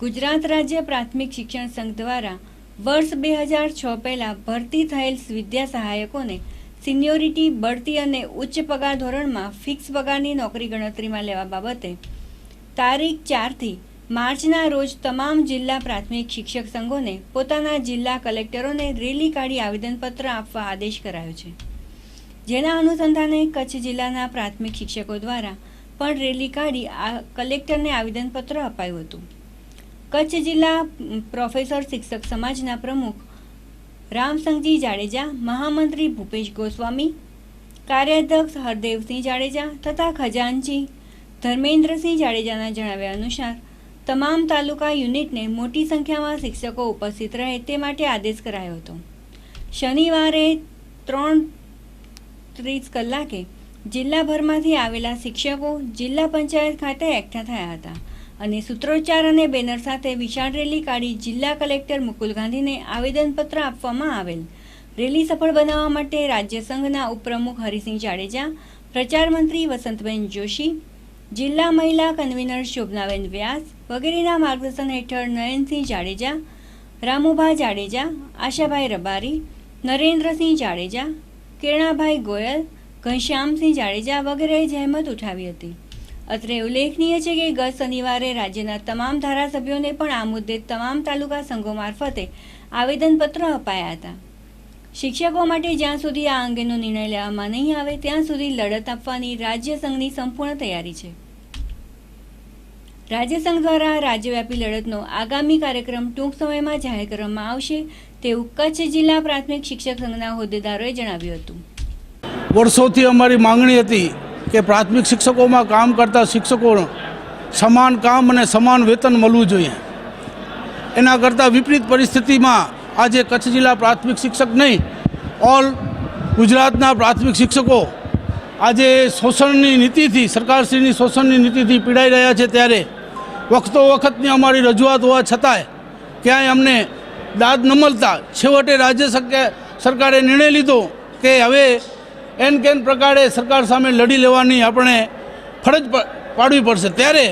ગુજરાત રાજ્ય પ્રાથમિક શિક્ષણ સંઘ દ્વારા વર્ષ બે હજાર છ પહેલાં ભરતી થયેલ વિદ્યા સહાયકોને સિનિયોરિટી, બઢતી અને ઉચ્ચ પગાર ધોરણમાં ફિક્સ પગારની નોકરી ગણતરીમાં લેવા બાબતે તારીખ ચારથી માર્ચના રોજ તમામ જિલ્લા પ્રાથમિક શિક્ષક સંઘોને પોતાના જિલ્લા કલેક્ટરોને રેલી કાઢી આવેદનપત્ર આપવા આદેશ કરાયો છે. જેના અનુસંધાને કચ્છ જિલ્લાના પ્રાથમિક શિક્ષકો દ્વારા પણ રેલી કાઢી આ કલેક્ટરને આવેદનપત્ર અપાયું હતું. કચ્છ જિલ્લા પ્રોફેસર શિક્ષક સમાજના પ્રમુખ રામસંગજી જાડેજા, મહામંત્રી ભૂપેશ ગોસ્વામી, કાર્યાધ્યક્ષ હરદેવસિંહ જાડેજા તથા ખજાનજી ધર્મેન્દ્રસિંહ જાડેજાના જણાવ્યા અનુસાર, તમામ તાલુકા યુનિટને મોટી સંખ્યામાં શિક્ષકો ઉપસ્થિત રહે તે માટે આદેશ કરાયો હતો. શનિવારે ત્રણ ત્રીસ કલાકે જિલ્લાભરમાંથી આવેલા શિક્ષકો જિલ્લા પંચાયત ખાતે એકઠા થયા હતા. અને સૂત્રોચ્ચાર અને બેનર સાથે વિશાળ રેલી કાઢી જિલ્લા કલેક્ટર મુકુલ ગાંધીને આવેદનપત્ર આપવામાં આવેલ. રેલી સફળ બનાવવા માટે રાજ્ય સંઘના ઉપપ્રમુખ હરિસિંહ જાડેજા, પ્રચાર મંત્રી વસંતબેન જોશી, જિલ્લા મહિલા કન્વીનર શોભનાબેન વ્યાસ વગેરેના માર્ગદર્શન હેઠળ નયનસિંહ જાડેજા, રામુભા જાડેજા, આશાભાઈ રબારી, નરેન્દ્રસિંહ જાડેજા, કિરણાભાઈ ગોયલ, ઘનશ્યામસિંહ જાડેજા વગેરેએ જહેમત ઉઠાવી હતી. અત્રે ઉલ્લેખનીય છે કે ગત શનિવારે રાજ્યના તમામ ધારાસભ્યોને પણ આ મુદ્દે તમામ તાલુકા સંઘો મારફતે આવેદનપત્ર અપાયા હતા. શિક્ષકો માટે જ્યાં સુધી આ અંગેનો નિર્ણય લેવામાં નહીં આવે, ત્યાં સુધી લડત આપવાની રાજ્ય સંઘની સંપૂર્ણ તૈયારી છે. રાજ્ય સંઘ દ્વારા રાજ્યવ્યાપી લડતનો આગામી કાર્યક્રમ ટૂંક સમયમાં જાહેર કરવામાં આવશે તેવું કચ્છ જિલ્લા પ્રાથમિક શિક્ષક સંઘના હોદ્દેદારોએ જણાવ્યું હતું. વર્ષોથી અમારી માંગણી હતી કે પ્રાથમિક શિક્ષકોમાં કામ કરતા શિક્ષકો સમાન કામ અને સમાન વેતન મળવું જોઈએ. એના કરતાં વિપરીત પરિસ્થિતિમાં આજે કચ્છ જિલ્લા પ્રાથમિક શિક્ષક નહીં, ઓલ ગુજરાતના પ્રાથમિક શિક્ષકો આજે શોષણની નીતિથી, સરકારશ્રીની શોષણની નીતિથી પીડાઈ રહ્યા છે ત્યારે. વખતો વખતની અમારી રજૂઆત હોવા છતાંય ક્યાંય અમને દાદ ન મળતા. છેવટે રાજ્ય સરકારે નિર્ણય લીધો કે હવે એન કેન પ્રકારે સરકાર સામે લડી લેવાની આપણે ફરજ પાડવી પડશે. ત્યારે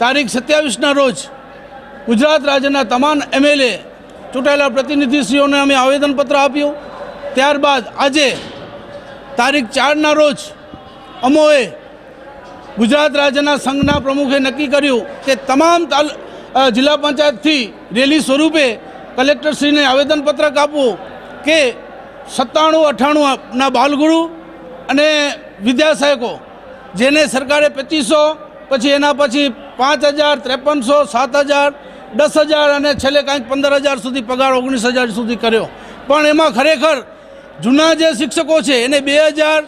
તારીખ સત્યાવીસના રોજ ગુજરાત રાજ્યના તમામ એમએલએ ચૂંટાયેલા પ્રતિનિધિશ્રીઓને અમે આવેદનપત્ર આપ્યું. ત્યારબાદ આજે તારીખ ચારના રોજ અમોએ ગુજરાત રાજ્યના સંઘના પ્રમુખે નક્કી કર્યું કે તમામ જિલ્લા પંચાયતથી રેલી સ્વરૂપે કલેક્ટરશ્રીને આવેદનપત્રક આપવું કે સત્તાણું અઠ્ઠાણુંના બાલગુરુ અને વિદ્યાસહાયકો જેને સરકારે પચીસો, પછી એના પછી પાંચ હજાર, ત્રેપનસો, સાત હજાર, દસ હજાર અને છેલ્લે કાંઈક પંદર હજાર સુધી પગાર ઓગણીસ હજાર સુધી કર્યો. પણ એમાં ખરેખર જૂના જે શિક્ષકો છે, એને બે હજાર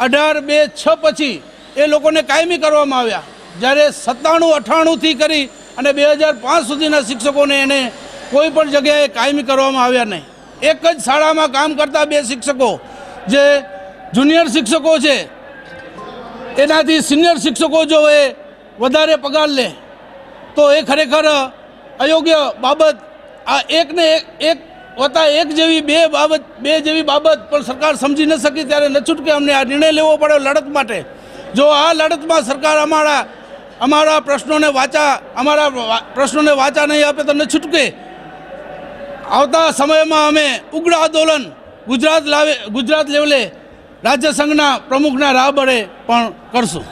અઢાર, બે, છ પછી એ લોકોને કાયમી કરવામાં આવ્યા. જ્યારે સત્તાણું અઠ્ઠાણુંથી કરી અને બે હજાર પાંચ સુધીના શિક્ષકોને એને કોઈ પણ જગ્યાએ કાયમી કરવામાં આવ્યા નહીં. એક જ શાળામાં કામ કરતા બે શિક્ષકો જે જુનિયર શિક્ષકો છે, એનાથી સિનિયર શિક્ષકો જો એ વધારે પગાર લે, તો એ ખરેખર અયોગ્ય બાબત. આ એકને એક વત્તા એક જેવી બે બાબત, બે જેવી બાબત પણ સરકાર સમજી ન શકી ત્યારે ન છૂટકે અમને આ નિર્ણય લેવો પડ્યો લડત માટે. જો આ લડતમાં સરકાર અમારા અમારા પ્રશ્નોને વાચા, અમારા પ્રશ્નોને વાચા નહીં આપે તો ન છૂટકે. આવતા સમયમાં અમે ઉગ્ર આંદોલન ગુજરાત લાવે ગુજરાત લેવલે રાજ્ય સંઘના પ્રમુખના રાહ બળે પણ કરશું.